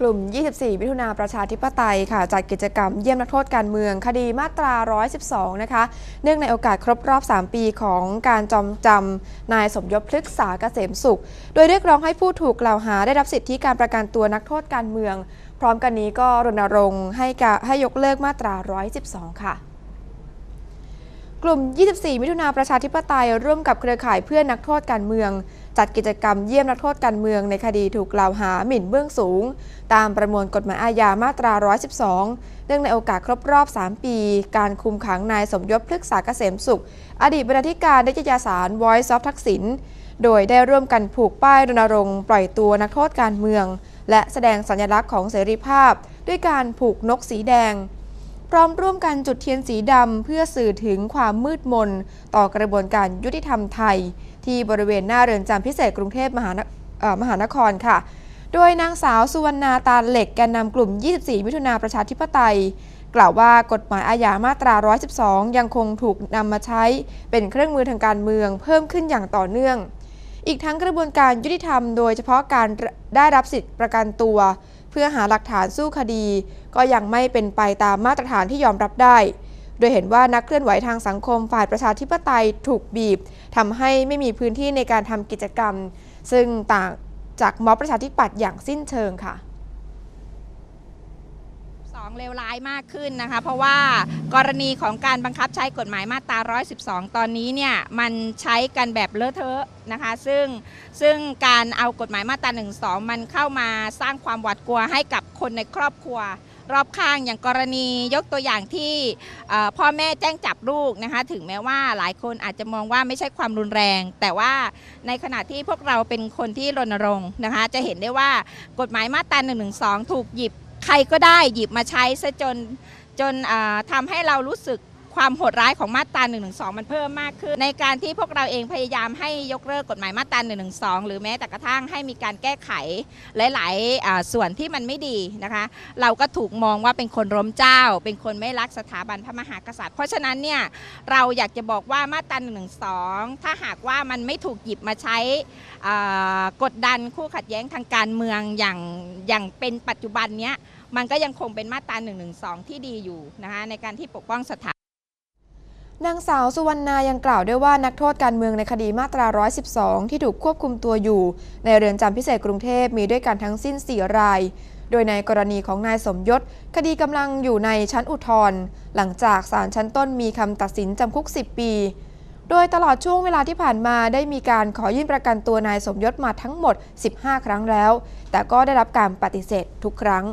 กลุ่ม 24 มิถุนาประชาธิปไตยค่ะ จัดกิจกรรมเยี่ยมนักโทษการเมือง คดีมาตรา 112 นะคะ เนื่องในโอกาสครบรอบ 3 ปีของการจำจำนายสมยศพฤกษาเกษมสุข โดยเรียกร้องให้ผู้ถูกกล่าวหาได้รับสิทธิการประกันตัวนักโทษการเมือง พร้อมกันนี้ก็รณรงค์ให้กะให้ยกเลิกมาตรา 112 ค่ะ ลุ่ม 24 มิถุนาประชาธิปไตย ร่วมกับเครือข่ายเพื่อนนักโทษการเมือง จัดกิจกรรมเยี่ยมนักโทษการเมืองในคดีถูกกล่าวหาหมิ่นเบื้องสูง ตามประมวลกฎหมายอาญามาตรา 112 เนื่องในโอกาสครบรอบ 3 ปี การคุมขังนายสมยศพฤกษาเกษมสุข อดีตบรรณาธิการนิตยสาร Voice of ทักษิณโดยได้ร่วมกันผูกป้ายรณรงค์ปล่อยตัวนักโทษการเมือง และแสดงสัญลักษณ์ของเสรีภาพ ด้วยการผูกนกสีแดง พร้อมร่วมกันจุดเทียนสีดำเพื่อสื่อถึงความมืดมน ต่อกระบวนการยุติธรรมไทย ที่บริเวณหน้าเรือนจำพิเศษกรุงเทพมหานมหานครค่ะ โดยนางสาวสุวรรณาตาเหล็กแกนนำกลุ่ม 24 มิถุนาประชาธิปไตย กล่าวว่ากฎหมายอาญามาตรา 112 ยังคงถูกนำมาใช้ เป็นเครื่องมือทางการเมืองเพิ่มขึ้นอย่างต่อเนื่อง อีกทั้งกระบวนการยุติธรรมโดยเฉพาะการได้รับสิทธิประกันตัว เพื่อหาหลักฐานสู้คดี ก็ยังไม่เป็นไปตามมาตรฐานที่ยอมรับได้ โดยเห็นว่านักเคลื่อนไหวทางสังคมฝ่ายประชาธิปไตยถูกบีบทำให้ไม่มีพื้นที่ในการทำกิจกรรม ซึ่งต่างจากม็อบประชาธิปัตย์อย่างสิ้นเชิงค่ะ สองเลวร้ายมากขึ้นนะคะ เพราะว่ากรณีของการบังคับใช้กฎหมายมาตรา 112 ตอนนี้เนี่ยมันใช้กันแบบเลอะเทอะนะคะ ซึ่งซึ่งการเอากฎหมายมาตรา 12 มันเข้ามาสร้างความหวาดกลัวให้กับคนในครอบครัว รอบข้างอย่างกรณียกตัวอย่างที่พ่อแม่แจ้งจับลูกนะคะ ถึงแม้ว่าหลายคนอาจจะมองว่าไม่ใช่ความรุนแรง แต่ว่าในขณะที่พวกเราเป็นคนที่รณรงค์นะคะ จะเห็นได้ว่ากฎหมายมาตรา112 ถูกหยิบ ใครก็ได้หยิบมาใช้ซะจนจนทำให้เรารู้สึก ความโหดร้ายของมาตรา1นึมันเพิ่มมากขึ้น ในการที่พวกเราเองพยายามให้ยกเลิกกฎหมายมาตรา1นึหรือแม้แต่กระทั่งให้มีการแก้ไขหลายๆส่วนที่มันไม่ดีนะคะ เราก็ถูกมองว่าเป็นคนล้มเจ้า เป็นคนไม่รักสถาบันพระมหากษัตริย์ เพราะฉะนั้นเนี่ยเราอยากจะบอกว่ามาตรา1นึถ้าหากว่ามันไม่ถูกหยิบมาใช้กดดันคู่ขัดแย้งทางการเมืองอย่างอย่างเป็นปัจจุบันเนี้ยมันก็ยังคงเป็นมาตรา1นึที่ดีอยู่นะคะในการที่ปกป้องสถา นางสาวสุวรรณายังกล่าวด้วยว่านักโทษการเมืองในคดีมาตรา 112 ที่ถูกควบคุมตัวอยู่ ในเรือนจำพิเศษกรุงเทพมีด้วยกันทั้งสิ้น 4 ราย โดยในกรณีของนายสมยศ คดีกำลังอยู่ในชั้นอุทธรณ์หลังจากศาลชั้นต้นมีคำตัดสินจำคุก 10 ปี โดยตลอดช่วงเวลาที่ผ่านมาได้มีการขอยื่นประกันตัวนายสมยศมาทั้งหมด 15 ครั้งแล้ว แต่ก็ได้รับการปฏิเสธทุกครั้ง